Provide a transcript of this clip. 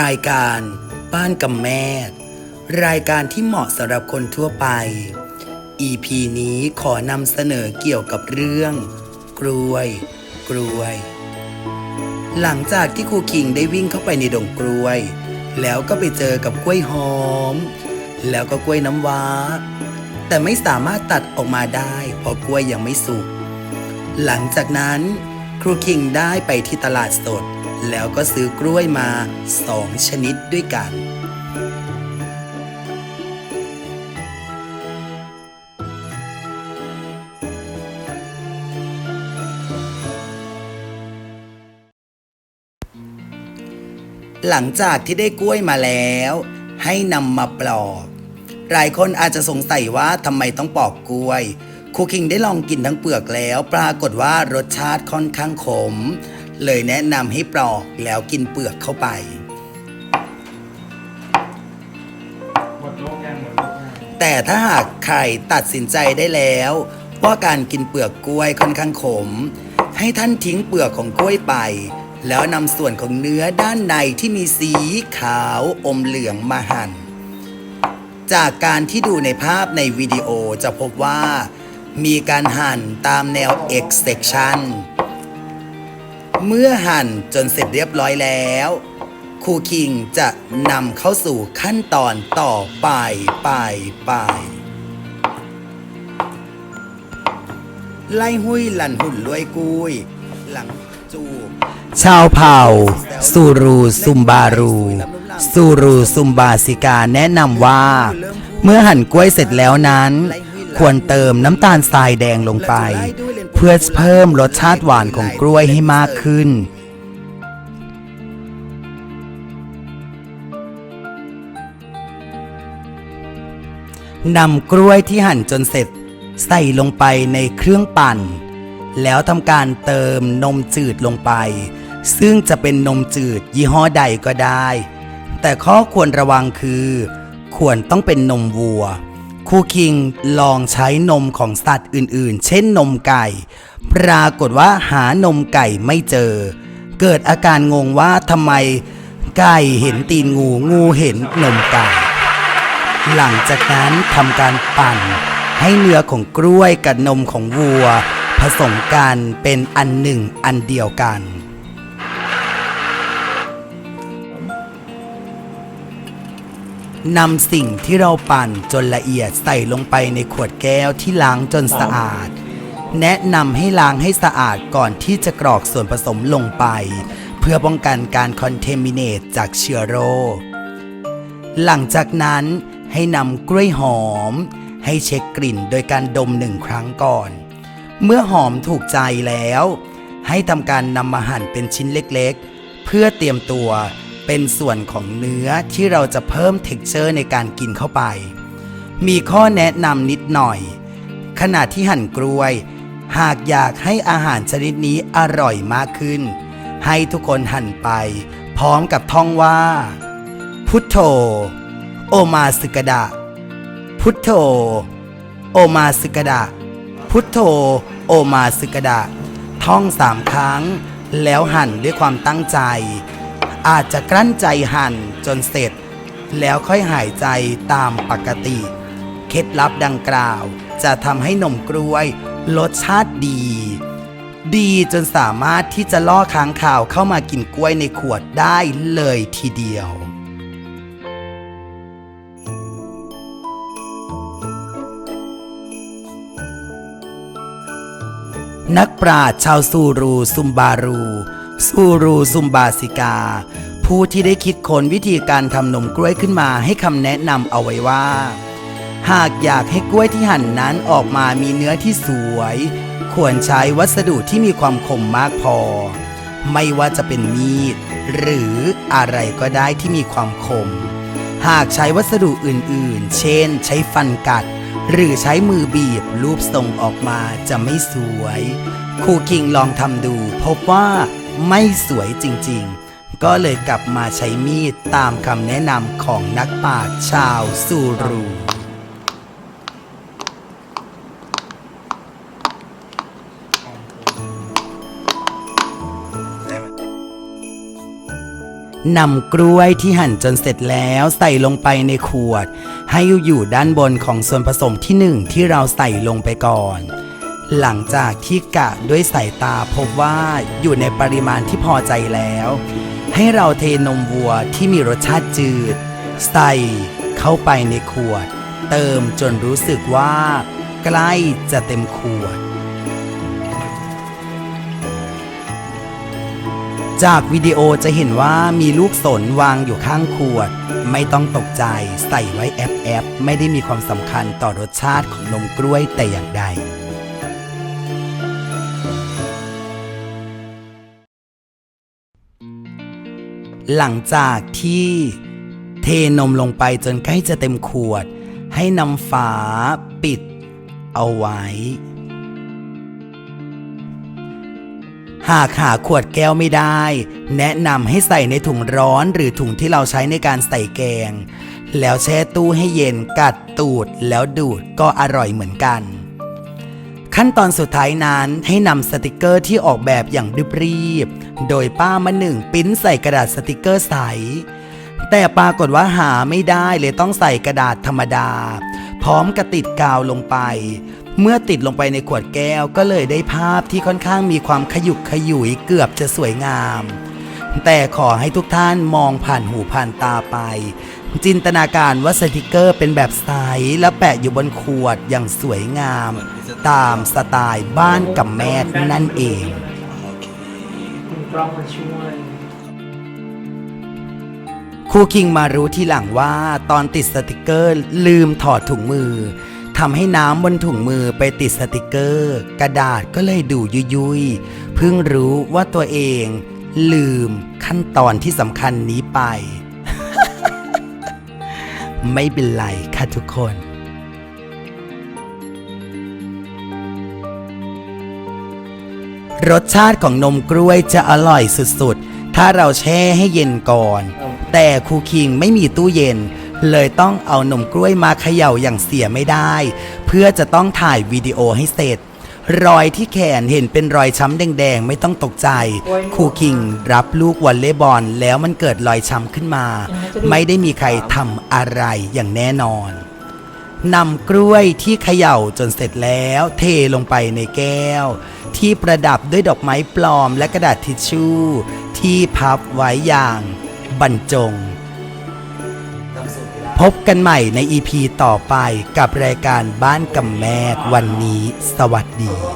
รายการบ้านกับแม่ รายการที่เหมาะสำหรับคนทั่วไป EP นี้ขอนำเสนอเกี่ยวกับเรื่อง กล้วย กล้วย หลังจากที่ครูคิงได้วิ่งเข้าไปในดงกล้วย แล้วก็ไปเจอกับกล้วยหอม แล้วก็กล้วยน้ำว้า แต่ไม่สามารถตัดออกมาได้ เพราะกล้วยยังไม่สุก หลังจากนั้นครูคิงได้ไปที่ตลาดสด แล้วก็ซื้อกล้วยมาสองชนิดด้วยกัน หลังจากที่ได้กล้วยมาแล้ว ให้นำมาปลอก หลายคนอาจจะสงสัยว่าทำไมต้องปอกกล้วย ครูคิงได้ลองกินทั้งเปลือกแล้ว ปรากฏว่ารสชาติค่อนข้างขม เลยแนะนำให้ปลอกแล้วกินเปลือกเข้าไป แต่ถ้าหากใครตัดสินใจได้แล้วว่าการกินเปลือกกล้วยค่อนข้างขม ให้ท่านทิ้งเปลือกของกล้วยไป แล้วนำส่วนของเนื้อด้านในที่มีสีขาวอมเหลืองมาหั่น จากการที่ดูในภาพในวิดีโอจะพบว่า มีการหั่นตามแนว X section เมื่อหั่นจนเสร็จเรียบร้อยแล้วครูคิงจะนำเข้าสู่ขั้นตอนต่อไปไปไปไล่หุ้ยหลันหุ่นลวยกุยหลังจูบชาวเผ่าซูรูซุมบารูซูรูซุมบาสิกาแนะนำว่า เมื่อหั่นกล้วยเสร็จแล้วนั้น ควรเติมน้ำตาลทรายแดงลงไป เพื่อเพิ่มรสชาติหวานของกล้วยให้มากขึ้น นำกล้วยที่หั่นจนเสร็จใส่ลงไปในเครื่องปั่น แล้วทำการเติมนมจืดลงไป ซึ่งจะเป็นนมจืดยี่ห้อใดก็ได้ แต่ข้อควรระวังคือ ควรต้องเป็นนมวัว ครูคิงลองใช้นมของสัตว์อื่นๆ เช่นนมไก่ ปรากฏว่าหานมไก่ไม่เจอ เกิดอาการงงว่าทำไมไก่เห็นตีนงูงูเห็นนมไก่ หลังจากนั้นทำการปั่น ให้เนื้อของกล้วยกับนมของวัว ผสมกันเป็นอันหนึ่งอันเดียวกัน นำสิ่งที่เราปั่นจนละเอียดใส่ลงไปในขวดแก้วที่ล้างจนสะอาด แนะนำให้ล้างให้สะอาดก่อนที่จะกรอกส่วนผสมลงไป เพื่อป้องกันการคอนเทมิเนตจากเชื้อโรค หลังจากนั้นให้นำกล้วยหอม ให้เช็คกลิ่นโดยการดมหนึ่งครั้งก่อน เมื่อหอมถูกใจแล้ว ให้ทำการนำมาหั่นเป็นชิ้นเล็กๆ เพื่อเตรียมตัว เป็นส่วนของเนื้อที่เราจะเพิ่มเท็กเจอร์ในการกินเข้าไป มีข้อแนะนำนิดหน่อย ขณะที่หั่นกล้วย หากอยากให้อาหารชนิดนี้อร่อยมากขึ้น ให้ทุกคนหั่นไป พร้อมกับท่องว่า พุทโธ โอมาสึกดะ พุทโธ โอมาสึกดะ พุทโธ โอมาสึกดะ ท่องสามครั้ง แล้วหั่นด้วยความตั้งใจ อาจจะกลั้นใจหั่นจนเสร็จ แล้วค่อยหายใจตามปกติ เคล็ดลับดังกล่าว จะทำให้นมกล้วยรสชาติดี ดีจนสามารถที่จะล่อค้างข่าวเข้ามากินกล้วยในขวดได้เลยทีเดียวนักปราชญ์ชาวซูรูซุมบารู ซูรูซุมบาสิกา ผู้ที่ได้คิดค้นวิธีการทำนมกล้วยขึ้นมาให้คำแนะนำเอาไว้ว่า หากอยากให้กล้วยที่หั่นนั้นออกมามีเนื้อที่สวย ควรใช้วัสดุที่มีความคมมากพอ ไม่ว่าจะเป็นมีด หรืออะไรก็ได้ที่มีความคม หากใช้วัสดุอื่นๆ เช่น ใช้ฟันกัด หรือใช้มือบีบรูปทรงออกมาจะไม่สวยครูคิงลองทำดูพบว่า ไม่สวยจริงๆ ก็เลยกลับมาใช้มีดตามคำแนะนำของนักป่าชชาวซูรูนำกล้วยที่หั่นจนเสร็จแล้วใส่ลงไปในขวด ให้อยู่ด้านบนของส่วนผสมที่หนึ่งที่เราใส่ลงไปก่อน หลังจากที่กะด้วยสายตาพบว่าอยู่ในปริมาณที่พอใจแล้ว ให้เราเทนมวัวที่มีรสชาติจืด ใส่เข้าไปในขวด เติมจนรู้สึกว่า ใกล้จะเต็มขวด จากวิดีโอจะเห็นว่ามีลูกสนวางอยู่ข้างขวด ไม่ต้องตกใจใส่ไว้แอบแอบไม่ได้มีความสำคัญต่อรสชาติของนมกล้วยแต่อย่างใด หลังจากที่เทนมลงไปจนใกล้จะเต็มขวด ให้นำฝาปิดเอาไว้ หากหาขวดแก้วไม่ได้ แนะนำให้ใส่ในถุงร้อนหรือถุงที่เราใช้ในการใส่แกง แล้วแช่ตู้ให้เย็นกัดตูดแล้วดูดก็อร่อยเหมือนกัน ขั้นตอนสุดท้ายนั้นให้นำสติกเกอร์ที่ออกแบบอย่างรีบๆ โดยป้ามาหนึ่งปิ้นใส่กระดาษสติกเกอร์ใส แต่ปรากฏว่าหาไม่ได้เลยต้องใส่กระดาษธรรมดา พร้อมกับติดกาวลงไป เมื่อติดลงไปในขวดแก้วก็เลยได้ภาพที่ค่อนข้างมีความขยุกขยุยเกือบจะสวยงาม แต่ขอให้ทุกท่านมองผ่านหูผ่านตาไป จินตนาการว่าสติกเกอร์เป็นแบบใสและแปะอยู่บนขวดอย่างสวยงาม ตามสไตล์บ้านกับแม่นั่นเองคุณกล้องมาช่วยครูคิงมารู้ทีหลังว่าตอนติดสติกเกอร์ลืมถอดถุงมือทำให้น้ำบนถุงมือไปติดสติกเกอร์ กระดาษก็เลยดูยุยยุยเพิ่งรู้ว่าตัวเองลืมขั้นตอนที่สำคัญนี้ไป ไม่เป็นไรค่ะทุกคน รสชาติของนมกล้วยจะอร่อยสุดๆ ถ้าเราแช่ให้เย็นก่อน แต่ครูคิงไม่มีตู้เย็น เลยต้องเอานมกล้วยมาเขย่าอย่างเสียไม่ได้ เพื่อจะต้องถ่ายวิดีโอให้เสร็จ รอยที่แขนเห็นเป็นรอยช้ำแดงๆ ไม่ต้องตกใจ ครูคิงรับลูกวอลเลย์บอลแล้วมันเกิดรอยช้ำขึ้นมา ไม่ได้มีใครทำอะไรอย่างแน่นอน นำกล้วยที่เขย่าจนเสร็จแล้ว เทลงไปในแก้ว ที่ประดับด้วยดอกไม้ปลอมและกระดาษทิชชู่ ที่พับไว้อย่างบรรจง พบกันใหม่ในอีพีต่อไปกับรายการบ้านกับแม่วันนี้ สวัสดี